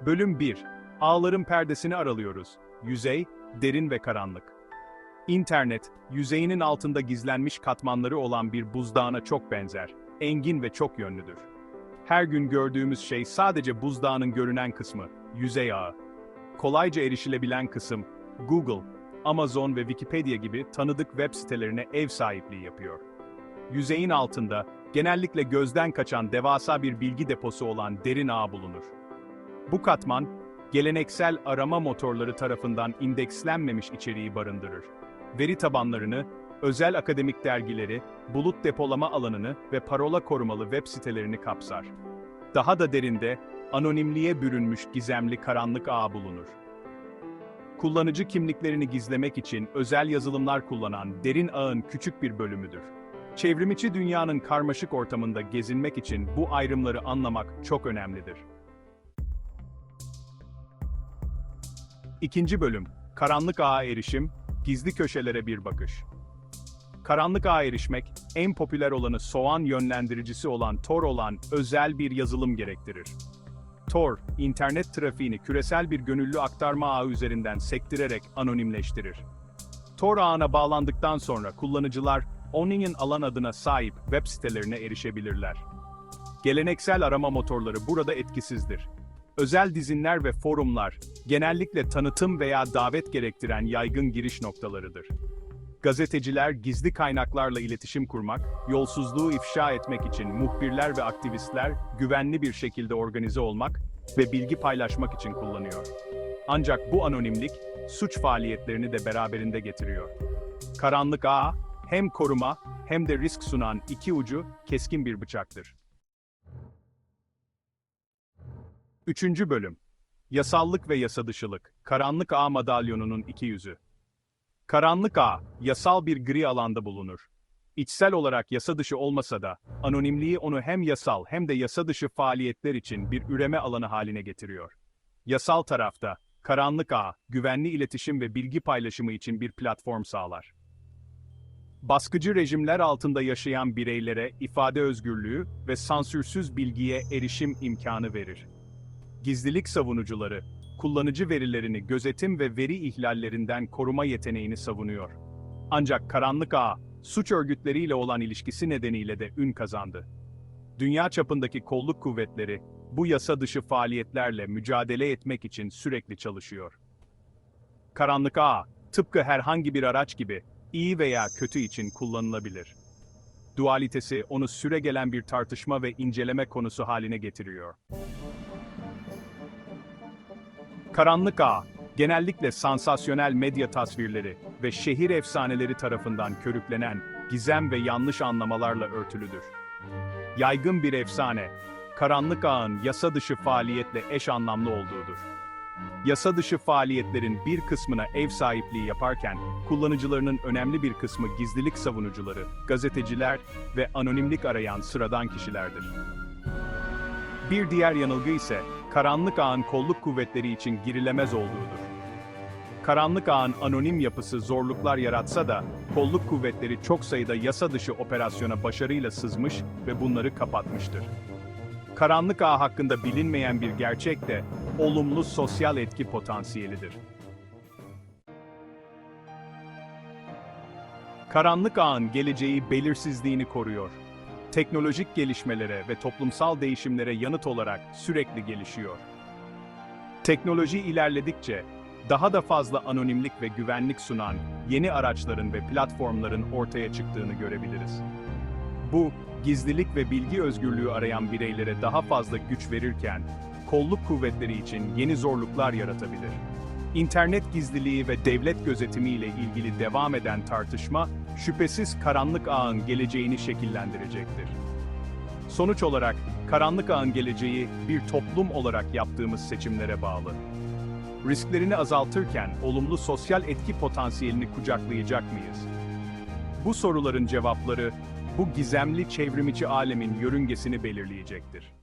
Bölüm 1. Ağların perdesini aralıyoruz. Yüzey, derin ve karanlık. İnternet, yüzeyinin altında gizlenmiş katmanları olan bir buzdağına çok benzer. Engin ve çok yönlüdür. Her gün gördüğümüz şey sadece buzdağının görünen kısmı, yüzey ağı. Kolayca erişilebilen kısım, Google, Amazon ve Wikipedia gibi tanıdık web sitelerine ev sahipliği yapıyor. Yüzeyin altında, genellikle gözden kaçan devasa bir bilgi deposu olan derin ağ bulunur. Bu katman, geleneksel arama motorları tarafından indekslenmemiş içeriği barındırır. Veri tabanlarını, özel akademik dergileri, bulut depolama alanını ve parola korumalı web sitelerini kapsar. Daha da derinde, anonimliğe bürünmüş gizemli karanlık ağ bulunur. Kullanıcı kimliklerini gizlemek için özel yazılımlar kullanan derin ağın küçük bir bölümüdür. Çevrimiçi dünyanın karmaşık ortamında gezinmek için bu ayrımları anlamak çok önemlidir. İkinci bölüm, Karanlık Ağa Erişim, Gizli Köşelere Bir Bakış. Karanlık ağa erişmek, en popüler olanı soğan yönlendiricisi olan Tor olan özel bir yazılım gerektirir. Tor, internet trafiğini küresel bir gönüllü aktarma ağı üzerinden sektirerek anonimleştirir. Tor ağına bağlandıktan sonra kullanıcılar, Onion alan adına sahip web sitelerine erişebilirler. Geleneksel arama motorları burada etkisizdir. Özel dizinler ve forumlar, genellikle tanıtım veya davet gerektiren yaygın giriş noktalarıdır. Gazeteciler gizli kaynaklarla iletişim kurmak, yolsuzluğu ifşa etmek için muhbirler ve aktivistler güvenli bir şekilde organize olmak ve bilgi paylaşmak için kullanıyor. Ancak bu anonimlik, suç faaliyetlerini de beraberinde getiriyor. Karanlık ağ, hem koruma hem de risk sunan iki ucu keskin bir bıçaktır. Üçüncü bölüm. Yasallık ve yasadışılık. Karanlık ağ madalyonunun iki yüzü. Karanlık ağ, yasal bir gri alanda bulunur. İçsel olarak yasa dışı olmasa da, anonimliği onu hem yasal hem de yasa dışı faaliyetler için bir üreme alanı haline getiriyor. Yasal tarafta, karanlık ağ, güvenli iletişim ve bilgi paylaşımı için bir platform sağlar. Baskıcı rejimler altında yaşayan bireylere ifade özgürlüğü ve sansürsüz bilgiye erişim imkanı verir. Gizlilik savunucuları, kullanıcı verilerini gözetim ve veri ihlallerinden koruma yeteneğini savunuyor. Ancak karanlık ağ, suç örgütleriyle olan ilişkisi nedeniyle de ün kazandı. Dünya çapındaki kolluk kuvvetleri, bu yasa dışı faaliyetlerle mücadele etmek için sürekli çalışıyor. Karanlık ağ, tıpkı herhangi bir araç gibi, iyi veya kötü için kullanılabilir. Dualitesi onu süregelen bir tartışma ve inceleme konusu haline getiriyor. Karanlık Ağ, genellikle sansasyonel medya tasvirleri ve şehir efsaneleri tarafından körüklenen gizem ve yanlış anlamalarla örtülüdür. Yaygın bir efsane, Karanlık Ağ'ın yasa dışı faaliyetle eş anlamlı olduğudur. Yasa dışı faaliyetlerin bir kısmına ev sahipliği yaparken, kullanıcılarının önemli bir kısmı gizlilik savunucuları, gazeteciler ve anonimlik arayan sıradan kişilerdir. Bir diğer yanılgı ise, karanlık ağın kolluk kuvvetleri için girilemez olduğudur. Karanlık ağın anonim yapısı zorluklar yaratsa da, kolluk kuvvetleri çok sayıda yasa dışı operasyona başarıyla sızmış ve bunları kapatmıştır. Karanlık ağ hakkında bilinmeyen bir gerçek de, olumlu sosyal etki potansiyelidir. Karanlık ağın geleceği belirsizliğini koruyor teknolojik gelişmelere ve toplumsal değişimlere yanıt olarak sürekli gelişiyor. Teknoloji ilerledikçe daha da fazla anonimlik ve güvenlik sunan yeni araçların ve platformların ortaya çıktığını görebiliriz. Bu, gizlilik ve bilgi özgürlüğü arayan bireylere daha fazla güç verirken, kolluk kuvvetleri için yeni zorluklar yaratabilir. İnternet gizliliği ve devlet gözetimi ile ilgili devam eden tartışma, şüphesiz karanlık ağın geleceğini şekillendirecektir. Sonuç olarak, karanlık ağın geleceği bir toplum olarak yaptığımız seçimlere bağlı. Risklerini azaltırken olumlu sosyal etki potansiyelini kucaklayacak mıyız? Bu soruların cevapları, bu gizemli çevrimiçi alemin yörüngesini belirleyecektir.